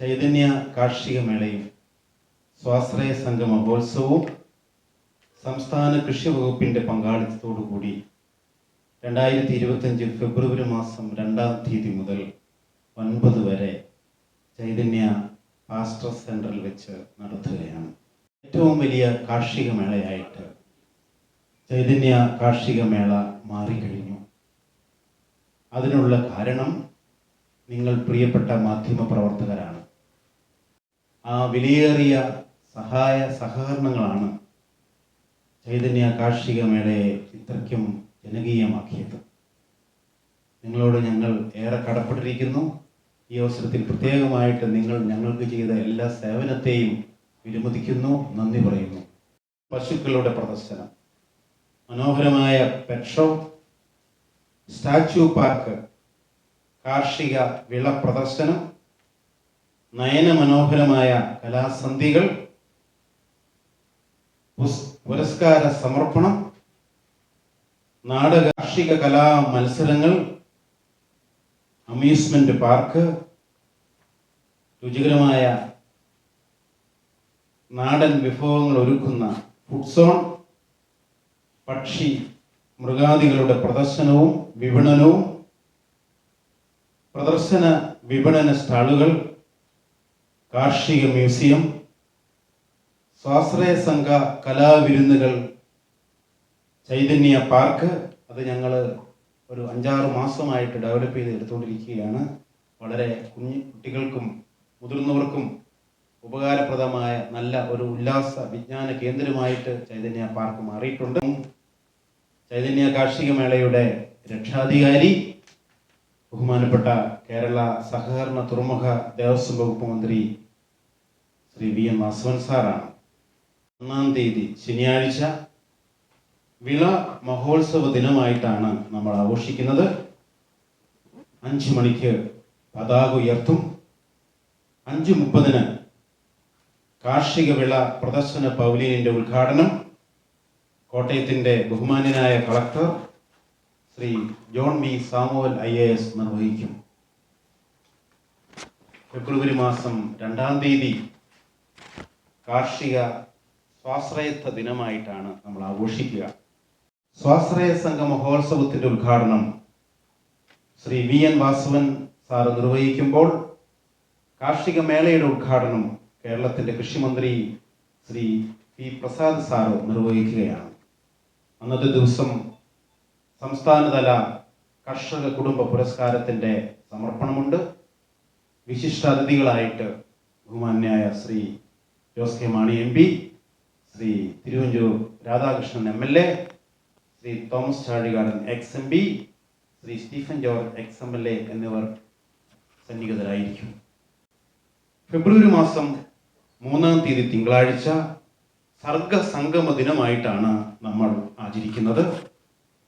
ചൈതന്യ കാർഷിക മേളയും സ്വാശ്രയ സംഘ മഹോത്സവവും സംസ്ഥാന കൃഷി വകുപ്പിന്റെ പങ്കാളിത്തത്തോടു കൂടി രണ്ടായിരത്തി ഇരുപത്തഞ്ച് ഫെബ്രുവരി മാസം രണ്ടാം തീയതി മുതൽ ഒൻപത് വരെ ചൈതന്യ പാസ്റ്റർ സെന്ററിൽ വെച്ച് നടത്തുകയാണ്. ഏറ്റവും വലിയ കാർഷിക മേളയായിട്ട് ചൈതന്യ കാർഷിക മേള മാറിക്കഴിഞ്ഞു. അതിനുള്ള കാരണം നിങ്ങൾ പ്രിയപ്പെട്ട മാധ്യമ പ്രവർത്തകരാണ്. ആ വിലയേറിയ സഹായ സഹകരണങ്ങളാണ് ചൈതന്യ കാർഷിക മേളയെ ഇത്രയ്ക്കും ജനകീയമാക്കിയത്. നിങ്ങളോട് ഞങ്ങൾ ഏറെ കടപ്പെട്ടിരിക്കുന്നു. ഈ അവസരത്തിൽ പ്രത്യേകമായിട്ട് നിങ്ങൾ ഞങ്ങൾക്ക് ചെയ്ത എല്ലാ സേവനത്തെയും വിലമതിക്കുന്നു നന്ദി പറയുന്നു. പശുക്കളുടെ പ്രദർശനം. മനോഹരമായ പെട്രോ സ്റ്റാച്യു പാർക്ക് കാർഷിക വിള പ്രദർശനം. നയനമനോഹരമായ കലാസന്ധികൾ പുരസ്കാര സമർപ്പണം നാടക കാർഷിക കലാ മത്സരങ്ങൾ അമ്യൂസ്മെന്റ് പാർക്ക് രുചികരമായ നാടൻ വിഭവങ്ങൾ ഒരുക്കുന്ന ഫുഡ് സോൺ പക്ഷി മൃഗാദികളുടെ പ്രദർശനവും വിപണനവും പ്രദർശന വിപണന സ്റ്റാളുകൾ കാർഷിക മ്യൂസിയം സ്വാശ്രയ സംഘ കലാവിരുന്നുകൾ ചൈതന്യ പാർക്ക് അത് ഞങ്ങൾ ഒരു അഞ്ചാറ് മാസമായിട്ട് ഡെവലപ്പ് ചെയ്ത് എടുത്തുകൊണ്ടിരിക്കുകയാണ്. വളരെ കുഞ്ഞു കുട്ടികൾക്കും മുതിർന്നവർക്കും ഉപകാരപ്രദമായ നല്ല ഒരു ഉല്ലാസ വിജ്ഞാന കേന്ദ്രമായിട്ട് ചൈതന്യ പാർക്ക് മാറിയിട്ടുണ്ട്. ചൈതന്യ കാർഷിക മേളയുടെ രക്ഷാധികാരി ബഹുമാനപ്പെട്ട കേരള സഹകരണ തുറമുഖ ദേവസ്വം വകുപ്പ് മന്ത്രി ശ്രീ വി എം വാസവൻ സാറാണ്. ഒന്നാം തീയതി ശനിയാഴ്ച വിള മഹോത്സവ ദിനമായിട്ടാണ് നമ്മൾ ആഘോഷിക്കുന്നത്. അഞ്ചു മണിക്ക് പതാക ഉയർത്തും. അഞ്ചു മുപ്പതിന് കാർഷിക വിള പ്രദർശന പവലിയനിന്റെ ഉദ്ഘാടനം. കോട്ടയത്തിന്റെ ബഹുമാന്യനായ collector Shri John V Samuel I A S നിർവഹിക്കും. ഫെബ്രുവരി മാസം രണ്ടാം തീയതി കാർഷിക സ്വാശ്രയത്വ ദിനമായിട്ടാണ് നമ്മൾ ആഘോഷിക്കുക. സ്വാശ്രയ സംഘ മഹോത്സവത്തിന്റെ ഉദ്ഘാടനം Shri V N Vasavan sir നിർവഹിക്കുമ്പോൾ കാർഷിക മേളയുടെ ഉദ്ഘാടനം കേരളത്തിന്റെ കൃഷിമന്ത്രി ശ്രീ പി പ്രസാദ് സാറ് നിർവഹിക്കുകയാണ്. അന്നത്തെ ദിവസം സംസ്ഥാനതല കർഷക കുടുംബ പുരസ്കാരത്തിന്റെ സമർപ്പണമുണ്ട്. വിശിഷ്ട അതിഥികളായിട്ട് ബഹുമാന്യായ Shri Jose K Mani M P Shri Thiruvanchoor Radhakrishnan M L A Shri Thomas Chazhikadan ex M P Shri Stephen George ex M L A എന്നിവർ സന്നിഹിതരായിരിക്കും. ഫെബ്രുവരി മാസം മൂന്നാം തീയതി തിങ്കളാഴ്ച സർഗ സംഗമ ദിനമായിട്ടാണ് നമ്മൾ ആചരിക്കുന്നത്.